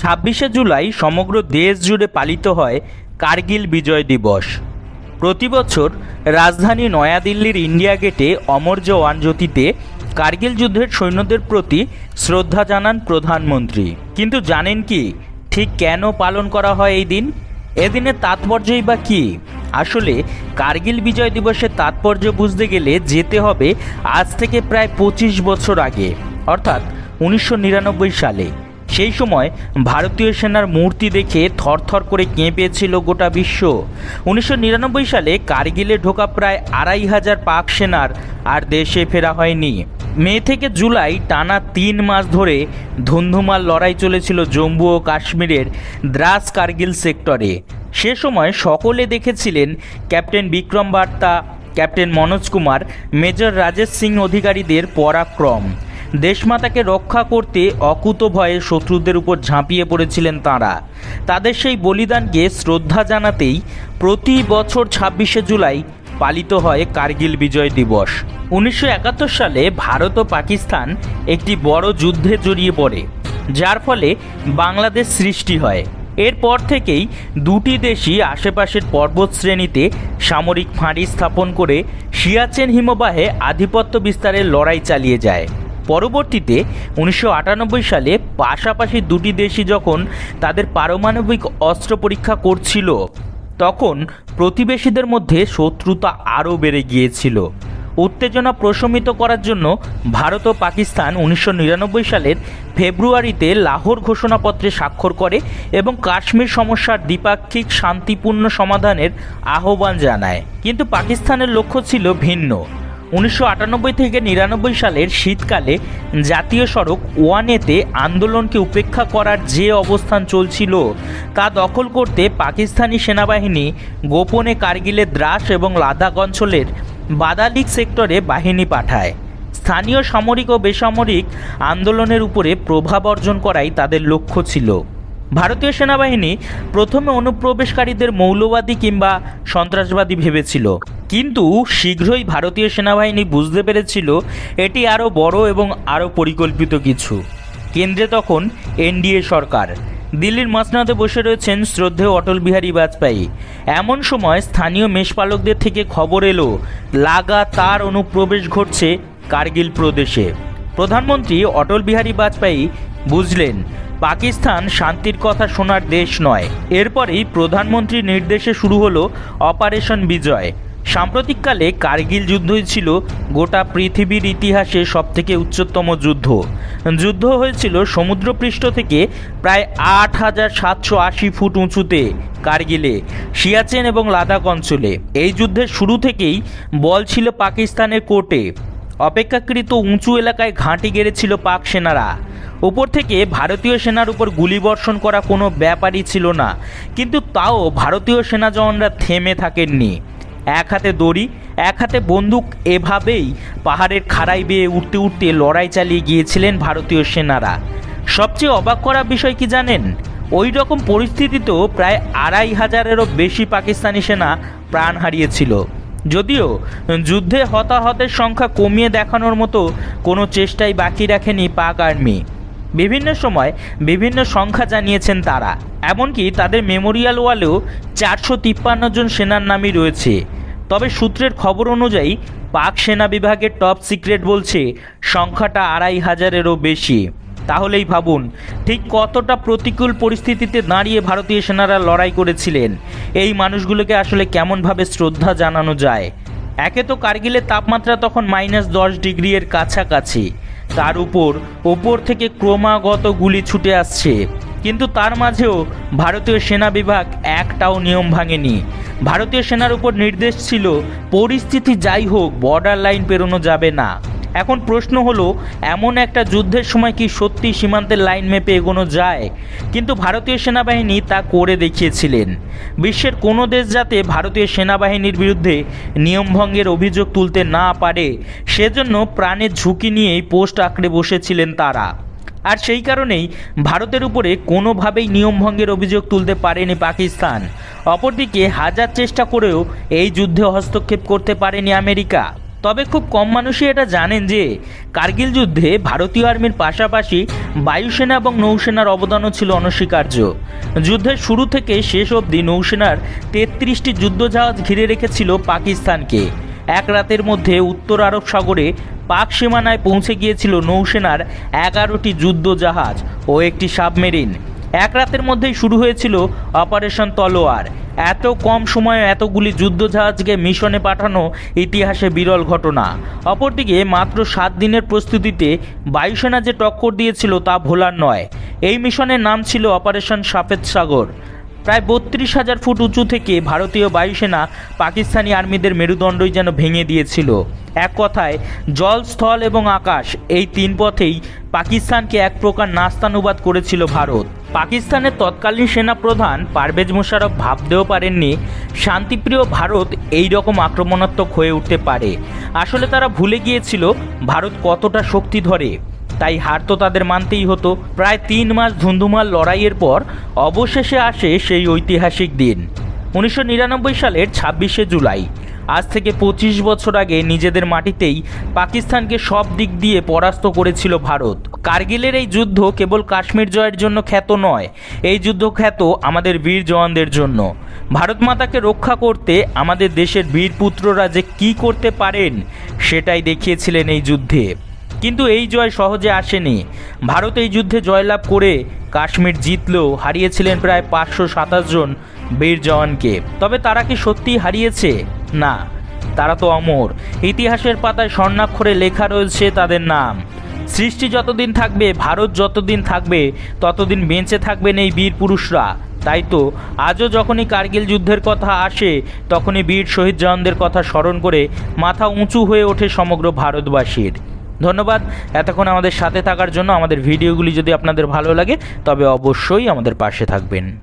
ছাব্বিশে জুলাই সমগ্র দেশ জুড়ে পালিত হয় কার্গিল বিজয় দিবস। প্রতি বছর রাজধানী নয়াদিল্লির ইন্ডিয়া গেটে অমর জওয়ান জ্যোতিতে কার্গিল যুদ্ধের সৈন্যদের প্রতি শ্রদ্ধা জানান প্রধানমন্ত্রী। কিন্তু জানেন কি, ঠিক কেন পালন করা হয় এই দিন? এদিনের তাৎপর্যই বা কী? আসলে কার্গিল বিজয় দিবসের তাৎপর্য বুঝতে গেলে যেতে হবে আজ থেকে প্রায় পঁচিশ বছর আগে, অর্থাৎ উনিশশো নিরানব্বই সালে। সেই সময় ভারতীয় সেনার মূর্তি দেখে থরথর করে কেঁপেছিল গোটা বিশ্ব। উনিশশো নিরানব্বই সালে কার্গিলে ঢোকা প্রায় আড়াই হাজার পাক সেনার আর দেশে ফেরা হয়নি। মে থেকে জুলাই টানা তিন মাস ধরে ধুন্ধুমার লড়াই চলেছিল জম্মু ও কাশ্মীরের দ্রাস কার্গিল সেক্টরে। সে সময় সকলে দেখেছিলেন ক্যাপ্টেন বিক্রম বার্তা, ক্যাপ্টেন মনোজ কুমার, মেজর রাজেশ সিং অধিকারীদের পরাক্রম। দেশমাতাকে রক্ষা করতে অকুত ভয়ে শত্রুদের উপর ঝাঁপিয়ে পড়েছিলেন তাঁরা। তাদের সেই বলিদানকে শ্রদ্ধা জানাতেই প্রতি বছর ছাব্বিশে জুলাই পালিত হয় কার্গিল বিজয় দিবস। উনিশশো একাত্তর সালে ভারত ও পাকিস্তান একটি বড় যুদ্ধে জড়িয়ে পড়ে, যার ফলে বাংলাদেশ সৃষ্টি হয়। এরপর থেকেই দুটি দেশই আশেপাশের পর্বত শ্রেণীতে সামরিক ফাঁড়ি স্থাপন করে সিয়াচেন হিমবাহে আধিপত্য বিস্তারের লড়াই চালিয়ে যায়। পরবর্তীতে উনিশশো আটানব্বই সালে পাশাপাশি দুটি দেশই যখন তাদের পারমাণবিক অস্ত্র পরীক্ষা করছিল, তখন প্রতিবেশীদের মধ্যে শত্রুতা আরও বেড়ে গিয়েছিল। উত্তেজনা প্রশমিত করার জন্য ভারত ও পাকিস্তান উনিশশো নিরানব্বই সালের ফেব্রুয়ারিতে লাহোর ঘোষণাপত্রে স্বাক্ষর করে এবং কাশ্মীর সমস্যার দ্বিপাক্ষিক শান্তিপূর্ণ সমাধানের আহ্বান জানায়। কিন্তু পাকিস্তানের লক্ষ্য ছিল ভিন্ন। উনিশশো আটানব্বই থেকে নিরানব্বই সালের শীতকালে জাতীয় সড়ক ওয়ানেতে আন্দোলনকে উপেক্ষা করার যে অবস্থান চলছিল, তা দখল করতে পাকিস্তানি সেনাবাহিনী গোপনে কার্গিলের দ্রাস এবং লাদাখ অঞ্চলের বাদালিক সেক্টরে বাহিনী পাঠায়। স্থানীয় সামরিক ও বেসামরিক আন্দোলনের উপরে প্রভাব অর্জন করাই তাদের লক্ষ্য ছিল। ভারতীয় সেনাবাহিনী প্রথমে অনুপ্রবেশকারীদের মৌলবাদী কিংবা সন্ত্রাসবাদী ভেবেছিল। কিন্তু শীঘ্রই ভারতীয় সেনাবাহিনী বুঝতে পেরেছিল এটি আরও বড় এবং আরও পরিকল্পিত কিছু। কেন্দ্রে তখন এনডিএ সরকার। দিল্লির মসনাদে বসে রয়েছেন শ্রদ্ধেয় অটল বিহারী বাজপেয়ী। এমন সময় স্থানীয় মেষপালকদের থেকে খবর এলো, লাগাতার অনুপ্রবেশ ঘটছে কার্গিল প্রদেশে। প্রধানমন্ত্রী অটল বিহারী বাজপেয়ী বুঝলেন পাকিস্তান শান্তির কথা শোনার দেশ নয়। এরপরেই প্রধানমন্ত্রীর নির্দেশে শুরু হলো অপারেশন বিজয়। সাম্প্রতিককালে কার্গিল যুদ্ধই ছিল গোটা পৃথিবীর ইতিহাসে সবথেকে উচ্চতম যুদ্ধ। যুদ্ধ হয়েছিল সমুদ্রপৃষ্ঠ থেকে প্রায় আট হাজার সাতশো আশি ফুট উঁচুতে কার্গিলে, সিয়াচেন এবং লাদাখ অঞ্চলে। এই যুদ্ধের শুরু থেকেই বল ছিল পাকিস্তানের কোর্টে। অপেক্ষাকৃত উঁচু এলাকায় ঘাঁটি গেড়েছিল পাক সেনারা। ওপর থেকে ভারতীয় সেনার উপর গুলিবর্ষণ করা কোনো ব্যাপারই ছিল না। কিন্তু তাও ভারতীয় সেনা জওয়ানরা থেমে থাকেননি। এক হাতে দড়ি, এক হাতে বন্দুক এভাবেই পাহাড়ের খাড়াই বেয়ে উঠতে উঠতে লড়াই চালিয়ে গিয়েছিলেন ভারতীয় সেনারা। সবচেয়ে অবাক করা বিষয় কি জানেন? ওই রকম পরিস্থিতিতেও প্রায় আড়াই হাজারেরও বেশি পাকিস্তানি সেনা প্রাণ হারিয়েছিল। যদিও যুদ্ধে হতাহতের সংখ্যা কমিয়ে দেখানোর মতো কোনো চেষ্টাই বাকি রাখেনি পাক আর্মি। বিভিন্ন সময় বিভিন্ন সংখ্যা জানিয়েছেন তারা। এমনকি তাদের মেমোরিয়াল ওয়ালেও চারশো তিপ্পান্ন জন সেনার নামই রয়েছে। তবে সূত্রের খবর অনুযায়ী পাক সেনা বিভাগের টপ সিক্রেট বলছে, সংখ্যাটা আড়াই হাজারেরও বেশি। তাহলেই ভাবুন, ঠিক কতটা প্রতিকূল পরিস্থিতিতে দাঁড়িয়ে ভারতীয় সেনারা লড়াই করেছিলেন। এই মানুষগুলোকে আসলে কেমনভাবে শ্রদ্ধা জানানো যায়? একে তো কার্গিলের তাপমাত্রা তখন মাইনাস দশ ডিগ্রি এর কাছাকাছি। তার উপর ওপর থেকে ক্রমাগত গুলি ছুটে আসছে। কিন্তু তার মাঝেও ভারতীয় সেনা বিভাগ একটাও নিয়ম ভাঙেনি। ভারতীয় সেনার উপর নির্দেশ ছিল, পরিস্থিতি যাই হোক বর্ডার লাইন পেরোনো যাবে না। এখন প্রশ্ন হলো, এমন একটা যুদ্ধের সময় কি সত্যি সীমান্তের লাইন মেপে এগোনো যায়? কিন্তু ভারতীয় সেনাবাহিনী তা করে দেখিয়েছিলেন। বিশ্বের কোনো দেশ যাতে ভারতীয় সেনাবাহিনীর বিরুদ্ধে নিয়মভঙ্গের অভিযোগ তুলতে না পারে, সেজন্য প্রাণের ঝুঁকি নিয়েই পোস্ট আঁকড়ে বসেছিলেন তারা। আর সেই কারণেই ভারতের উপরে কোনোভাবেই নিয়মভঙ্গের অভিযোগ তুলতে পারেনি পাকিস্তান। অপরদিকে হাজার চেষ্টা করেও এই যুদ্ধে হস্তক্ষেপ করতে পারেনি আমেরিকা। তবে খুব কম মানুষই এটা জানেন যে কার্গিল যুদ্ধে ভারতীয় আর্মির পাশাপাশি বায়ুসেনা এবং নৌসেনার অবদানও ছিল অনস্বীকার্য। যুদ্ধের শুরু থেকে শেষ অবধি নৌসেনার তেত্রিশটি যুদ্ধজাহাজ ঘিরে রেখেছিল পাকিস্তানকে। এক রাতের মধ্যে উত্তর আরব সাগরে পাক সীমানায় পৌঁছে গিয়েছিল নৌসেনার এগারোটি যুদ্ধজাহাজ ও একটি সাবমেরিন। এক রাতের মধ্যেই শুরু হয়েছিল অপারেশন তলোয়ার। এত কম সময়ে এতগুলি যুদ্ধজাহাজকে মিশনে পাঠানো ইতিহাসে বিরল ঘটনা। অপরদিকে মাত্র সাত দিনের প্রস্তুতিতে বায়ুসেনা যে টক্কর দিয়েছিল তা ভোলার নয়। এই মিশনের নাম ছিল অপারেশন সাফেদ সাগর। প্রায় বত্রিশ হাজার ফুট উঁচু থেকে ভারতীয় বায়ুসেনা পাকিস্তানি আর্মিদের মেরুদণ্ডই যেন ভেঙে দিয়েছিল। এক কথায়, জল, স্থল এবং আকাশ এই তিন পথেই পাকিস্তানকে এক প্রকার নাস্তানুবাদ করেছিল ভারত। পাকিস্তানের তৎকালীন সেনাপ্রধান পারভেজ মোশারফ ভাবতেও পারেননি শান্তিপ্রিয় ভারত এই রকম আক্রমণাত্মক হয়ে উঠতে পারে। আসলে তারা ভুলে গিয়েছিল ভারত কতটা শক্তি ধরে। তাই হার তো তাদের মানতেই হতো। প্রায় তিন মাস ধুন্ধুমার লড়াইয়ের পর অবশেষে আসে সেই ঐতিহাসিক দিন। উনিশশো নিরানব্বই সালের ছাব্বিশে জুলাই। আজ থেকে পঁচিশ বছর আগে নিজেদের মাটিতেই পাকিস্তানকে সব দিক দিয়ে পরাস্ত করেছিল ভারত। কার্গিলের এই যুদ্ধ কেবল কাশ্মীর জয়ের জন্য খ্যাত নয়, এই যুদ্ধ খ্যাত আমাদের বীর জওয়ানদের জন্য। ভারত মাতাকে রক্ষা করতে আমাদের দেশের বীর পুত্ররা যে কী করতে পারেন, সেটাই দেখিয়েছিলেন এই যুদ্ধে। কিন্তু এই জয় সহজে আসেনি। ভারত এই যুদ্ধে জয়লাভ করে কাশ্মীর জিতলেও হারিয়েছিলেন প্রায় পাঁচশো সাতাশ জন বীর জওয়ানকে। তবে তারা কি সত্যিই হারিয়েছে? না, তারা তো অমর। ইতিহাসের পাতায় স্বর্ণাক্ষরে লেখা রয়েছে তাদের নাম। সৃষ্টি যতদিন থাকবে, ভারত যতদিন থাকবে, ততদিন বেঁচে থাকবেন এই বীর পুরুষরা। তাই তো, আজও যখনই কার্গিল যুদ্ধের কথা আসে, তখনই বীর শহীদ জওয়ানদের কথা স্মরণ করে মাথা উঁচু হয়ে ওঠে সমগ্র ভারতবাসীর। ধন্যবাদ। এতক্ষণ আমাদের সাথে থাকার জন্য আমাদের ভিডিওগুলি যদি আপনাদের ভালো লাগে, তবে অবশ্যই আমাদের পাশে থাকবেন।